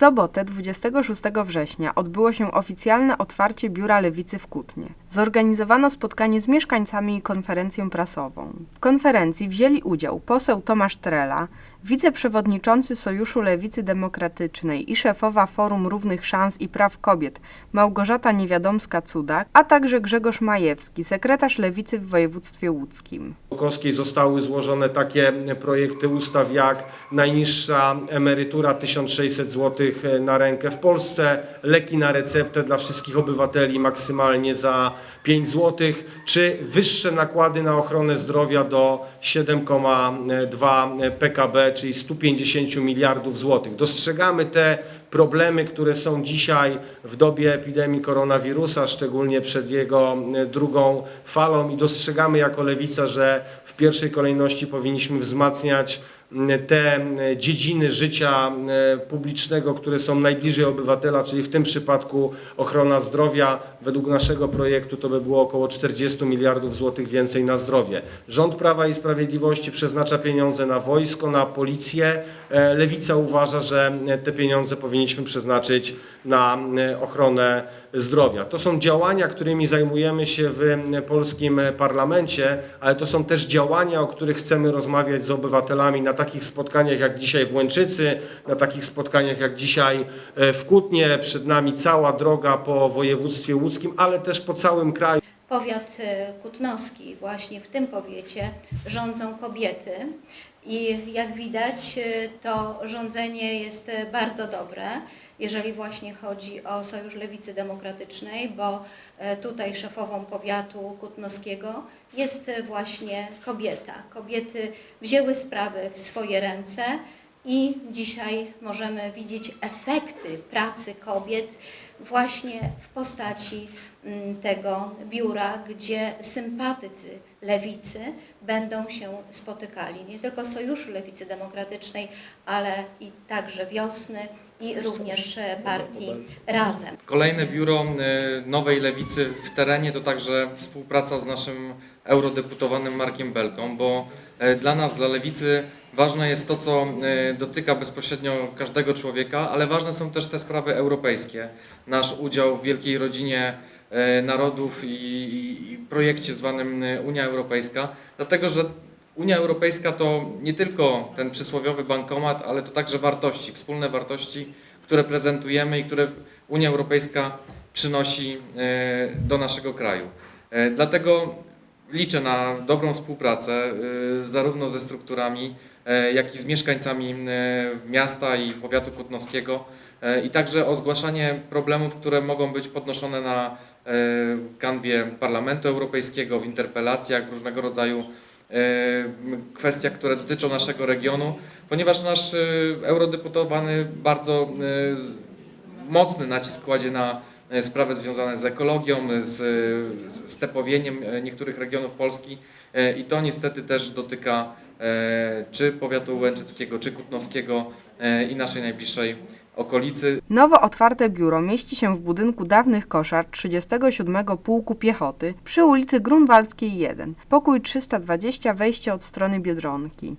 sobotę 26 września odbyło się oficjalne otwarcie biura Lewicy w Kutnie. Zorganizowano spotkanie z mieszkańcami i konferencję prasową. W konferencji wzięli udział poseł Tomasz Trela, wiceprzewodniczący Sojuszu Lewicy Demokratycznej i szefowa Forum Równych Szans i Praw Kobiet Małgorzata Niewiadomska-Cudak, a także Grzegorz Majewski, sekretarz Lewicy w województwie łódzkim. Członkowskiej zostały złożone takie projekty ustaw jak najniższa emerytura 1600 zł na rękę w Polsce, leki na receptę dla wszystkich obywateli maksymalnie za 5 zł, czy wyższe nakłady na ochronę zdrowia do 7,2 PKB, czyli 150 miliardów złotych. Dostrzegamy te problemy, które są dzisiaj w dobie epidemii koronawirusa, szczególnie przed jego e, drugą falą i dostrzegamy jako lewica, że w pierwszej kolejności powinniśmy wzmacniać te dziedziny życia m, publicznego, które są najbliżej obywatela, czyli w tym przypadku ochrona zdrowia. Według naszego projektu to by było około 40 miliardów złotych więcej na zdrowie. Rząd Prawa i Sprawiedliwości przeznacza pieniądze na wojsko, na policję. E, Lewica uważa, że e, te pieniądze powinniśmy przeznaczyć na e, ochronę zdrowia. To są działania, którymi zajmujemy się w polskim parlamencie, ale to są też działania, o których chcemy rozmawiać z obywatelami na takich spotkaniach jak dzisiaj w Łęczycy, na takich spotkaniach jak dzisiaj e, w Kutnie. Przed nami cała droga po województwie łódzkim, ale też po całym kraju. Powiat e, kutnowski, właśnie w tym powiecie rządzą kobiety i jak widać e, to rządzenie jest e, bardzo dobre, jeżeli właśnie chodzi o Sojusz Lewicy Demokratycznej, bo tutaj szefową powiatu kutnowskiego jest właśnie kobieta. Kobiety wzięły sprawy w swoje ręce i dzisiaj możemy widzieć efekty pracy kobiet właśnie w postaci mm, tego biura, gdzie sympatycy lewicy będą się spotykali. Nie tylko Sojuszu Lewicy Demokratycznej, ale i także wiosny i również e, partii Razem. Kolejne biuro e, Nowej Lewicy w terenie to także współpraca z naszym eurodeputowanym Markiem Belką, bo e, dla nas, dla Lewicy ważne jest to, co e, dotyka bezpośrednio każdego człowieka, ale ważne są też te sprawy europejskie. Nasz udział w wielkiej rodzinie e, narodów i, projekcie zwanym e, Unia Europejska, dlatego że Unia Europejska to nie tylko ten przysłowiowy bankomat, ale to także wartości, wspólne wartości, które prezentujemy i które Unia Europejska przynosi do naszego kraju. Dlatego liczę na dobrą współpracę zarówno ze strukturami, jak i z mieszkańcami e, miasta i powiatu kutnowskiego. E, i także o zgłaszanie problemów, które mogą być podnoszone na e, kanwie Parlamentu Europejskiego, w interpelacjach, w różnego rodzaju e, kwestiach, które dotyczą naszego regionu, ponieważ nasz e, eurodeputowany bardzo e, mocny nacisk kładzie na e, sprawy związane z ekologią, z, z stepowieniem e, niektórych regionów Polski e, i to niestety też dotyka e, czy powiatu łęczyckiego, czy kutnowskiego e, i naszej najbliższej okolicy. Nowo otwarte biuro mieści się w budynku dawnych koszar 37 Pułku Piechoty przy ulicy Grunwaldzkiej 1, pokój 320, wejście od strony Biedronki.